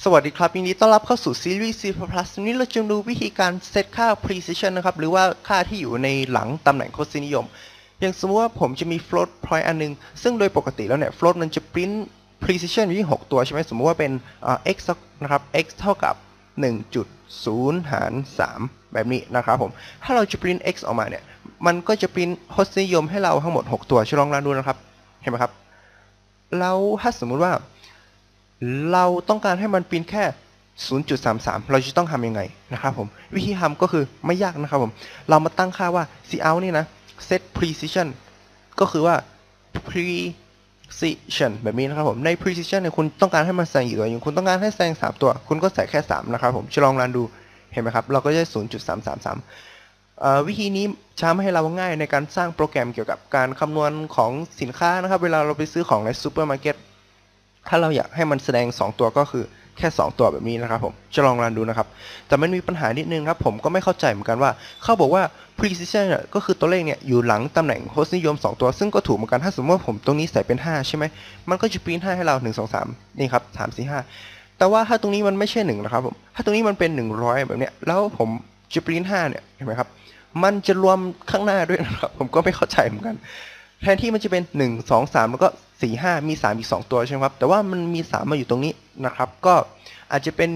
สวัสดีครับยินดีต้อนรับเข้าสู่ซีรีส์ C++ วันนี้เราจะดูวิธีการเซตค่า precision นะครับ หรือว่าค่าที่อยู่ในหลังตำแหน่งโคสินิยม อย่างสมมติว่าผมจะมี float point อันนึง ซึ่งโดยปกติแล้วเนี่ย float มันจะ print precision อยู่ที่ 6 ตัวใช่ไหมสมมติว่าเป็น x นะครับ x เท่ากับ 1.0 หาร 3 แบบนี้นะครับผม ถ้าเราจะ print x ออกมาเนี่ย มันก็จะ print โคสินิยมให้เราทั้งหมด 6 ตัวช่วยลองรันดูนะครับ เห็นไหมครับ แล้วถ้าสมมุติว่า เราต้องการให้มันปรินแค่ 0.33 เราจะต้องทำยังไงนะครับผมวิธีทำก็คือไม่ยากนะครับผม เรามาตั้งค่าว่า cout นี่นะ set precision ก็คือว่า precision แบบนี้นะครับผม ใน precision เนี่ยคุณต้องการให้มันแซงกี่ตัวอย่างคุณต้องการให้แซง 3 ตัว คุณก็ใส่แค่ 3 นะครับผมจะลองรันดูเห็นไหมครับ เราก็จะได้0.333อ่อวิธีนี้จะทำให้เราง่ายในการสร้างโปรแกรมเกี่ยวกับการคำนวณของสินค้านะครับ เวลาเราไปซื้อของในซูเปอร์มาร์เก็ต ถ้าเราอยากให้มันแสดง 2 ตัวก็คือแค่ 2 ตัวแบบนี้นะครับผม จะลองรันดูนะครับ แต่มันมีปัญหานิดนึงครับ ผมก็ไม่เข้าใจเหมือนกันว่า เขาบอกว่า precision เนี่ยก็คือตัวเลขเนี่ยอยู่หลังตำแหน่งโฮสนิยม 2 ตัว ซึ่งก็ถูกเหมือนกัน ถ้าสมมติว่าผมตรงนี้ใส่เป็น 5 ใช่ไหม มันก็จะปริ้น5ให้เรา 1 2 3 นี่ครับ 3 4 5 แต่ว่าถ้าตรงนี้มันไม่ใช่1นะครับผม ถ้าตรงนี้มันเป็น 100 แบบเนี้ย แล้วผมจะปริ้น5เนี่ย เห็นไหมครับ มันจะรวมข้างหน้าด้วยนะครับ ผมก็ไม่เข้าใจเหมือนกัน แทนที่มันจะเป็น 1 2 3 แล้วก็ 4 5 มี 3 อีก 2 ตัวใช่ไหมครับ แต่ว่ามันมี 3 มาอยู่ตรงนี้นะครับ ก็อาจจะเป็น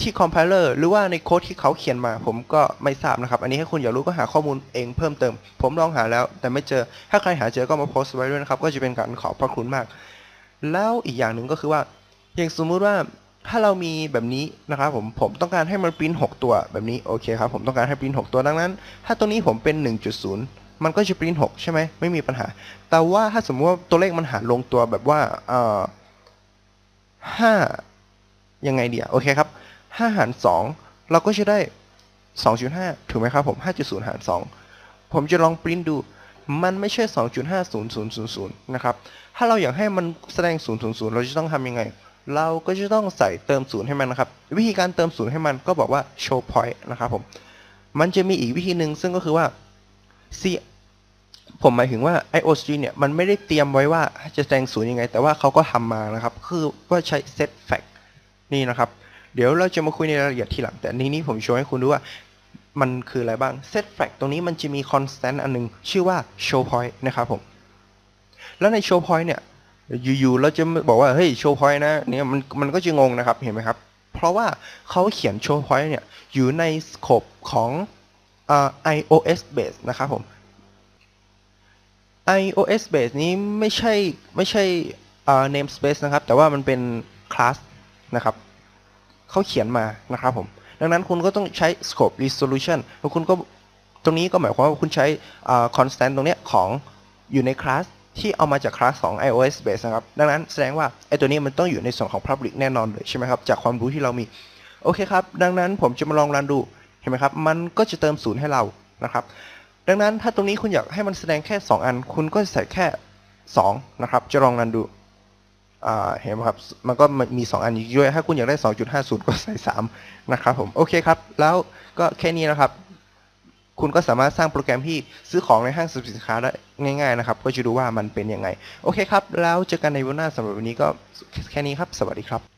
ที่คอมไพเลอร์หรือว่าในโค้ดที่เขาเขียนมา ผมก็ไม่ทราบนะครับ อันนี้ให้คุณอยากรู้ก็หาข้อมูลเองเพิ่มเติม ผมลองหาแล้ว แต่ไม่เจอ ถ้าใครหาเจอก็มาโพสต์ไว้ด้วยนะครับ ก็จะเป็นการขอบพระคุณมาก แล้วอีกอย่างหนึ่งก็คือว่า อย่างสมมุติว่าถ้าเรามีแบบนี้นะครับผม ผมต้องการให้มันปริ้น6ตัวแบบนี้ โอเคครับ ผมต้องการให้ปริ้น6ตัว ดังนั้น ถ้าตัวนี้ผมเป็น 1.0 มันก็จะปริ้น6ใช่ไหมไม่มีปัญหา แต่ว่าถ้าสมมติว่าตัวเลขมันหารลงตัวแบบว่าเอ่อห้ายังไงเดียโอเคครับห้าหารสองเราก็จะได้สองจุดห้าถูกไหมครับผมห้าจุดศูนย์หารสองผมจะลองปริ้นดู มันไม่ใช่สองจุดห้าศูนย์ศูนย์ศูนย์นะครับ ถ้าเราอยากให้มันแสดงศูนย์ศูนย์เราจะต้องทำยังไง เราก็จะต้องใส่เติมศูนย์ให้มันนะครับ วิธีการเติมศูนย์ให้มันก็บอกว่า show point นะครับผม มันจะมีอีกวิธีหนึ่งซึ่งก็คือว่า C ผมหมายถึงว่า IOSG เนี่ยมันไม่ได้เตรียมไว้ว่าจะแสดงศูนย์ยังไง แต่ว่าเขาก็ทำมานะครับ คือว่าใช้ set fact นี่นะครับ เดี๋ยวเราจะมาคุยในรายละเอียดทีหลัง แต่ในนี้ผมโชว์ให้คุณดูว่ามันคืออะไรบ้าง set fact ตรงนี้มันจะมี constant อันหนึง ชื่อว่า show point นะครับผม แล้วใน show point เนี่ยอยู่ๆเราจะบอกว่าเฮ้ย show point นะเนี่ยมันมันก็จะงงนะครับเห็นไหมครับ เพราะว่าเขาเขียน show point เนี่ยอยู่ใน scope ของ iOS base นะครับผม iOS base นี้ไม่ใช่ไม่ใช่ namespace นะครับ แต่ว่ามันเป็น class นะครับเขาเขียนมานะครับผม ดังนั้นคุณก็ต้องใช้ scope resolution แล้วคุณก็ตรงนี้ก็หมายความว่าคุณใช้ constant ตรงเนี้ยของอยู่ในคลาสที่เอามาจากคลาสของ iOS base นะครับ ดังนั้นแสดงว่าไอตัวนี้มันต้องอยู่ในส่วนของ public แน่นอนเลยใช่ไหมครับ จากความรู้ที่เรามี โอเคครับ ดังนั้นผมจะมาลองรันดู เห็นไหมครับ มันก็จะเติมศูนย์ให้เรา นะครับ ดังนั้นถ้าตรงนี้คุณอยากให้มันแสดงแค่ 2 อัน คุณก็ใส่แค่ 2 นะครับ จะลองรันดูเห็นไหมครับ มันก็มี 2 อันอยู่ด้วย ถ้าคุณอยากได้ 2.50 ก็ใส่ 3 นะครับผม โอเคครับ แล้วก็แค่นี้นะครับ คุณก็สามารถสร้างโปรแกรมที่ซื้อของในห้างสรรพสินค้าได้ง่ายๆนะครับ ก็จะดูว่ามันเป็นยังไง โอเคครับ แล้วเจอกันในวันหน้าสำหรับวันนี้ก็แค่นี้ครับ สวัสดีครับ